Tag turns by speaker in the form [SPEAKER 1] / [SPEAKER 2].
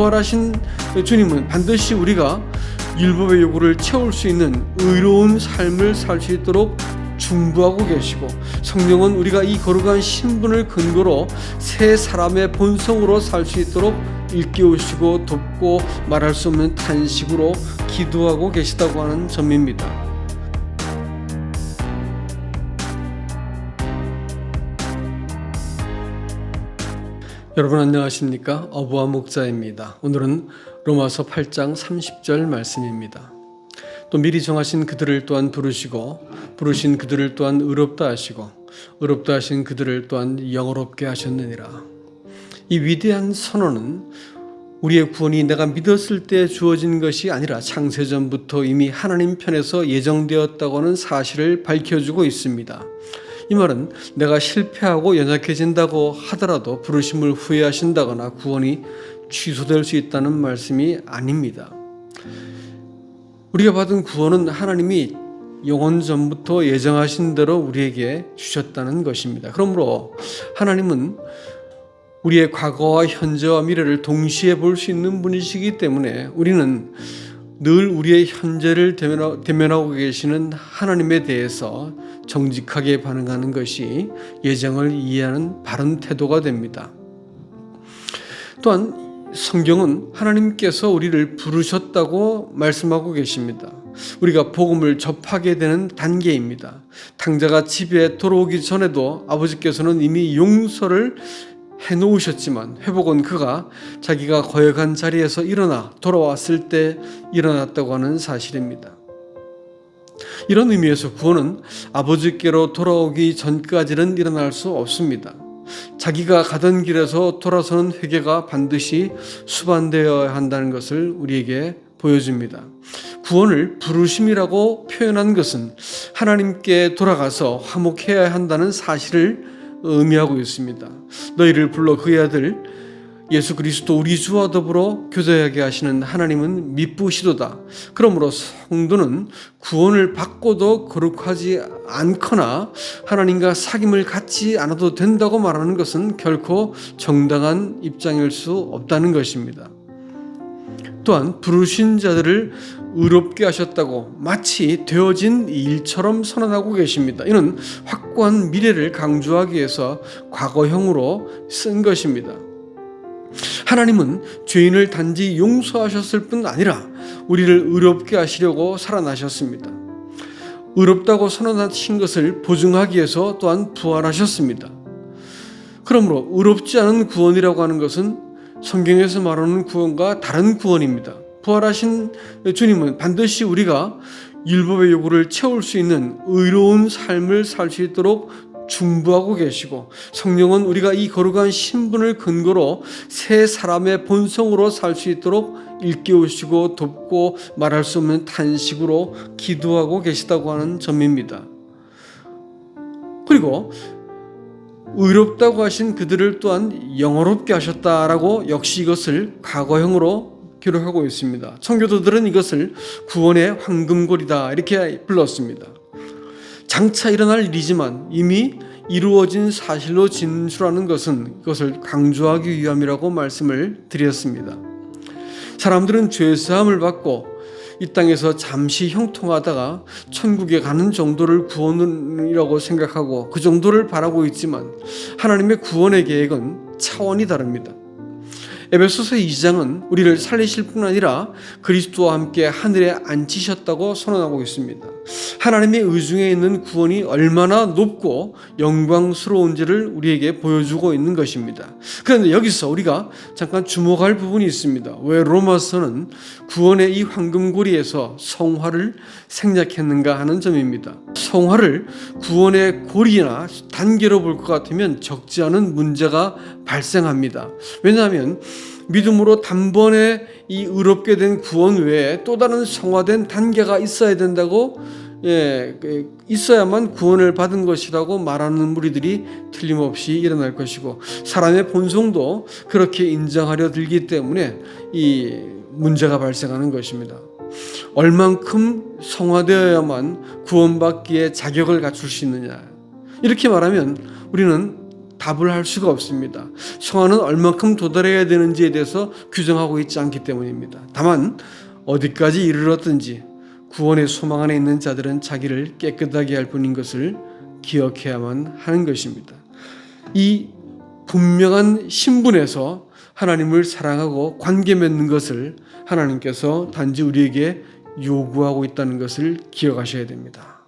[SPEAKER 1] 부활하신 주님은 반드시 우리가 율법의 요구를 채울 수 있는 의로운 삶을 살 수 있도록 중보하고 계시고 성령은 우리가 이 거룩한 신분을 근거로 새 사람의 본성으로 살 수 있도록 일깨우시고 돕고 말할 수 없는 탄식으로 기도하고 계시다고 하는 점입니다. 여러분 안녕하십니까? 어부와 목자입니다. 오늘은 로마서 8장 30절 말씀입니다. 또 미리 정하신 그들을 또한 부르시고 부르신 그들을 또한 의롭다 하시고 의롭다 하신 그들을 또한 영어롭게 하셨느니라. 이 위대한 선언은 우리의 구원이 내가 믿었을 때 주어진 것이 아니라 창세전부터 이미 하나님 편에서 예정되었다고 하는 사실을 밝혀주고 있습니다. 이 말은 내가 실패하고 연약해진다고 하더라도 부르심을 후회하신다거나 구원이 취소될 수 있다는 말씀이 아닙니다. 우리가 받은 구원은 하나님이 영원 전부터 예정하신 대로 우리에게 주셨다는 것입니다. 그러므로 하나님은 우리의 과거와 현재와 미래를 동시에 볼 수 있는 분이시기 때문에 우리는 늘 우리의 현재를 대면하고 계시는 하나님에 대해서 정직하게 반응하는 것이 예정을 이해하는 바른 태도가 됩니다. 또한 성경은 하나님께서 우리를 부르셨다고 말씀하고 계십니다. 우리가 복음을 접하게 되는 단계입니다. 탕자가 집에 돌아오기 전에도 아버지께서는 이미 용서를 해놓으셨지만 회복은 그가 자기가 거역한 자리에서 일어나 돌아왔을 때 일어났다고 하는 사실입니다. 이런 의미에서 구원은 아버지께로 돌아오기 전까지는 일어날 수 없습니다. 자기가 가던 길에서 돌아서는 회개가 반드시 수반되어야 한다는 것을 우리에게 보여줍니다. 구원을 부르심이라고 표현한 것은 하나님께 돌아가서 화목해야 한다는 사실을 의미하고 있습니다. 너희를 불러 그의 아들 예수 그리스도 우리 주와 더불어 교제하게 하시는 하나님은 미쁘시도다. 그러므로 성도는 구원을 받고도 거룩하지 않거나 하나님과 사귐을 갖지 않아도 된다고 말하는 것은 결코 정당한 입장일 수 없다는 것입니다. 또한 부르신 자들을 의롭게 하셨다고 마치 되어진 일처럼 선언하고 계십니다. 이는 확고한 미래를 강조하기 위해서 과거형으로 쓴 것입니다. 하나님은 죄인을 단지 용서하셨을 뿐 아니라 우리를 의롭게 하시려고 살아나셨습니다. 의롭다고 선언하신 것을 보증하기 위해서 또한 부활하셨습니다. 그러므로 의롭지 않은 구원이라고 하는 것은 성경에서 말하는 구원과 다른 구원입니다. 부활하신 주님은 반드시 우리가 율법의 요구를 채울 수 있는 의로운 삶을 살 수 있도록 중부하고 계시고 성령은 우리가 이 거룩한 신분을 근거로 새 사람의 본성으로 살 수 있도록 일깨우시고 돕고 말할 수 없는 탄식으로 기도하고 계시다고 하는 점입니다. 그리고 의롭다고 하신 그들을 또한 영어롭게 하셨다라고 역시 이것을 과거형으로 기록하고 있습니다. 청교도들은 이것을 구원의 황금골이다 이렇게 불렀습니다. 장차 일어날 일이지만 이미 이루어진 사실로 진술하는 것은 그것을 강조하기 위함이라고 말씀을 드렸습니다. 사람들은 죄 사함을 받고 이 땅에서 잠시 형통하다가 천국에 가는 정도를 구원이라고 생각하고 그 정도를 바라고 있지만 하나님의 구원의 계획은 차원이 다릅니다. 에베소서 2장은 우리를 살리실 뿐 아니라 그리스도와 함께 하늘에 앉히셨다고 선언하고 있습니다. 하나님의 의중에 있는 구원이 얼마나 높고 영광스러운지를 우리에게 보여주고 있는 것입니다. 그런데 여기서 우리가 잠깐 주목할 부분이 있습니다. 왜 로마서는 구원의 이 황금고리에서 성화를 생략했는가 하는 점입니다. 성화를 구원의 고리나 단계로 볼 것 같으면 적지 않은 문제가 발생합니다. 왜냐하면 믿음으로 단번에 이 의롭게 된 구원 외에 또 다른 성화된 단계가 있어야 된다고 예, 있어야만 구원을 받은 것이라고 말하는 무리들이 틀림없이 일어날 것이고 사람의 본성도 그렇게 인정하려 들기 때문에 이 문제가 발생하는 것입니다. 얼만큼 성화되어야만 구원받기에 자격을 갖출 수 있느냐. 이렇게 말하면 우리는 답을 할 수가 없습니다. 성화는 얼만큼 도달해야 되는지에 대해서 규정하고 있지 않기 때문입니다. 다만 어디까지 이르렀든지 구원의 소망 안에 있는 자들은 자기를 깨끗하게 할 뿐인 것을 기억해야만 하는 것입니다. 이 분명한 신분에서 하나님을 사랑하고 관계 맺는 것을 하나님께서 단지 우리에게 요구하고 있다는 것을 기억하셔야 됩니다.